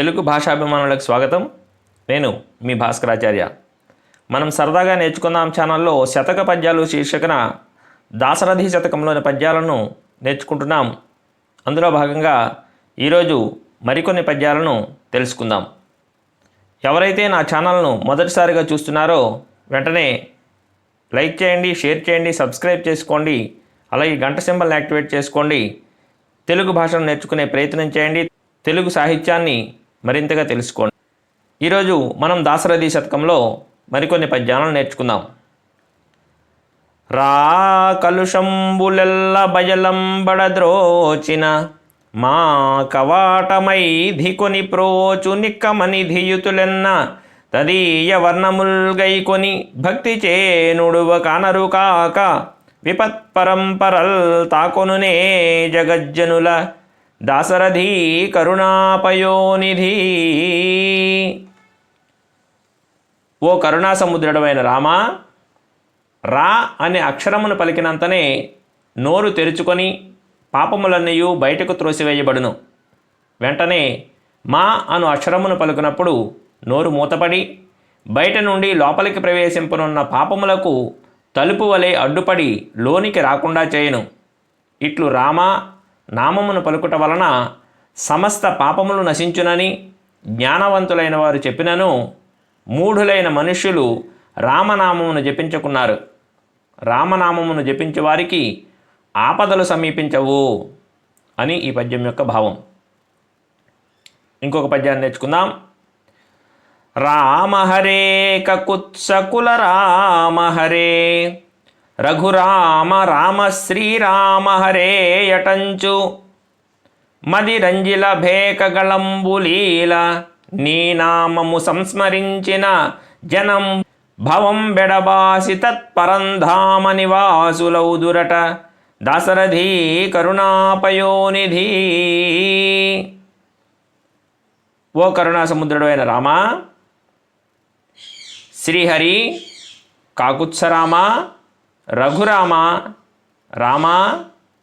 తెలుగు భాషాభిమానులకు స్వాగతం. నేను మీ భాస్కరాచార్య. మనం సరదాగా నేర్చుకుందాం ఛానల్లో శతక పద్యాలు శీర్షికన దాసరథి శతకంలోని పద్యాలను నేర్చుకుంటున్నాం. అందులో భాగంగా ఈరోజు మరికొన్ని పద్యాలను తెలుసుకుందాం. ఎవరైతే నా ఛానల్ను మొదటిసారిగా చూస్తున్నారో వెంటనే లైక్ చేయండి షేర్ చేయండి సబ్స్క్రైబ్ చేసుకోండి అలాగే గంట సింబల్ని యాక్టివేట్ చేసుకోండి. తెలుగు భాషను నేర్చుకునే ప్రయత్నం చేయండి. తెలుగు సాహిత్యాన్ని మరింతగా తెలుసుకోండి. ఈరోజు మనం దాసరథి శతకంలో మరికొన్ని పద్యాలను నేర్చుకుందాం. రా కలుషంబులెల్ల బయలంబడద్రోచిన మా కవాటమై ధికొని ప్రోచు నిక్కమని ధియుతులెన్న తదీయ వర్ణముల్గైకొని భక్తి చేనుడువ కానరు కాక విపత్పరంపరల్ తాకొనునే జగజ్జనుల దాసరథీ కరుణాపయోనిధి. ఓ కరుణాసముద్రుడమైన రామా రా అనే అక్షరమును పలికినంతనే నోరు తెరుచుకొని పాపములన్నయు బయటకు త్రోసివేయబడును. వెంటనే మా అను అక్షరమును పలుకునప్పుడు నోరు మూతపడి బయట నుండి లోపలికి ప్రవేశింపనున్న పాపములకు తలుపు వలె అడ్డుపడి లోనికి రాకుండా చేయను. ఇట్లు రామ నామమును పలుకుట వలన సమస్త పాపములు నశించునని జ్ఞానవంతులైన వారు చెప్పినను మూఢులైన మనుష్యులు రామనామమును జపించుకున్నారు. రామనామమును జపించే వారికి ఆపదలు సమీపించవు అని ఈ పద్యం యొక్క భావం. ఇంకొక పద్యాన్ని నేర్చుకుందాం. రామ హరే కకుత్సకుల రామ హరే రఘురామ రామ శ్రీరామ హరే యటంచు. మది రంజిల భేకగళంబులీల నీ నామము సంస్మరించిన జనం భవం బెడబాసి తత్పరంధామ నివాసులౌదురట దాసరథి కరుణాపయోనిధి. ఓ కరుణాసముద్రుడు అయిన రామా శ్రీహరి కాకుత్సరామా రఘురామ రామ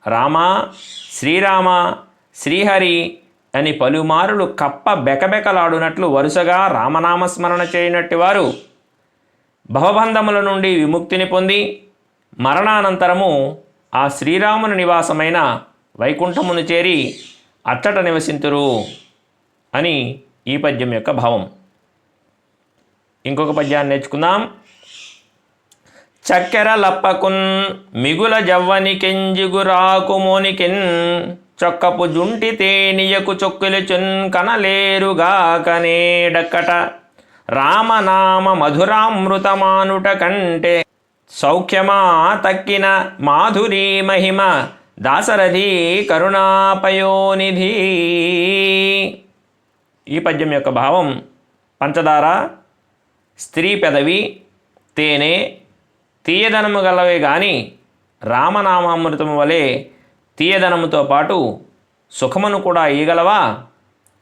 రామ శ్రీరామ శ్రీహరి అని పలుమారులు కప్ప బెకబెకలాడునట్లు వరుసగా రామనామస్మరణ చేయనట్టి వారు భవబంధముల నుండి విముక్తిని పొంది మరణానంతరము ఆ శ్రీరాముని నివాసమైన వైకుంఠమును చేరి అచ్చట నివసింతురు అని ఈ పద్యం యొక్క భావం. ఇంకొక పద్యాన్ని నేర్చుకుందాం. చక్కెర లప్పకున్ మిగుల జవ్వని కెంజిగురాకు మోనికెన్ చొక్కపు జుంటి తేనియకు చొక్కులుచున్ కనలేరుగా కనేడకట రామనామ మధురామృతమానుట కంటే సౌఖ్యమా తక్కిన మాధురీ మహిమ దాసరథి కరుణాపయోనిధి. ఈ పద్యం యొక్క భావం పంచదార స్త్రీ పెదవి తేనె తీయదనము గలవే గాని రామనామామృతము వలె తీయదనముతో పాటు సుఖమును కూడా ఇయ్యగలవా?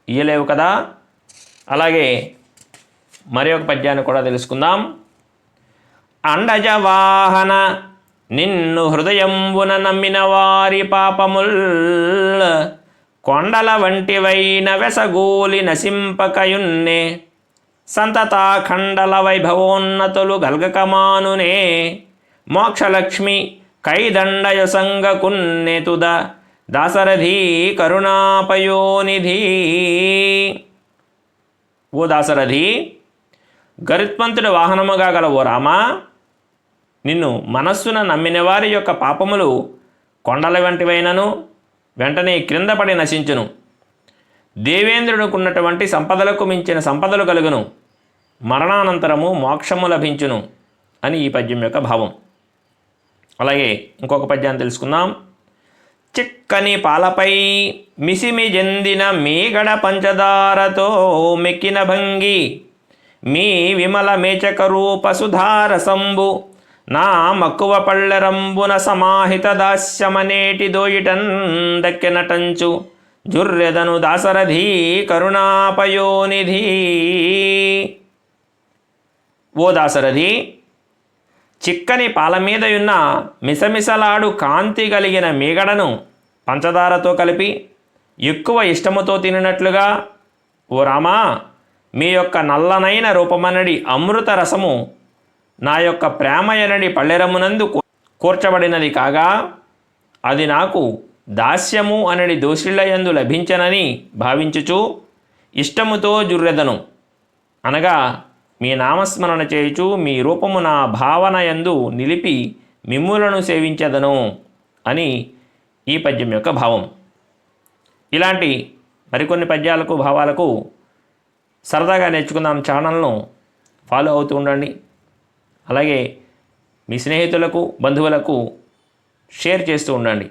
ఇయ్యలేవు కదా? అలాగే మరి ఒక పద్యాన్ని కూడా తెలుసుకుందాం. అండజ వాహన నిన్ను హృదయంబున నమ్మిన వారి పాపముల్ కొండల వంటివైన వెసగూలి నశింపకయున్నే. సంతతాఖండల వైభవోన్నతులు గల్గకమానునే. మోక్షలక్ష్మి కైదండయసంగకున్నెతుద దాసరథి కరుణాపయోనిధి. ఓ దాసరథి గరుత్మంతుడి వాహనముగా గల ఓ రామా నిన్ను మనస్సున నమ్మిన వారి యొక్క పాపములు కొండల వంటివైనను వెంటనే క్రింద పడి నశించును. దేవేంద్రుడుకున్నటువంటి సంపదలకు మించిన సంపదలు కలుగును. మరణానంతరము మోక్షము లభించును అని ఈ పద్యం యొక్క భావం. అలాగే ఇంకొక పద్యాన్ని తెలుసుకుందాం. చిక్కని పాలపై మిసిమి చెందిన మీగడ పంచదారతో మెక్కిన భంగి మీ విమల మేచక రూప సుధారసంబు నా మక్కువ పళ్ళరంబున సమాహిత దాస్యమనేటి దోయిటన్ దక్కెనటంచు. జుర్రెదను దాసరథి కరుణాపయోనిధి. ఓ దాసరథి చిక్కని పాల మీదయున్న మిసమిసలాడు కాంతి కలిగిన మీగడను పంచదారతో కలిపి ఎక్కువ ఇష్టముతో తినినట్లుగా ఓ రామా మీ యొక్క నల్లనైన రూపమనడి అమృత రసము నా యొక్క ప్రేమయనడి పళ్ళెరమునందు కూర్చబడినది కాగా అది నాకు దాస్యము అనడి దోషిళ్ళయందు లభించనని భావించుచు ఇష్టముతో జుర్రెదను. అనగా మీ నామస్మరణ చేయుచు మీ రూపము నా భావన యందు నిలిపి మిమ్ములను సేవించదను అని ఈ పద్యం యొక్క భావం. ఇలాంటి మరికొన్ని పద్యాలకు భావాలకు సరదాగా నేర్చుకుందాం ఛానల్ను ఫాలో అవుతూ ఉండండి. అలాగే మీ స్నేహితులకు బంధువులకు షేర్ చేస్తూ ఉండండి.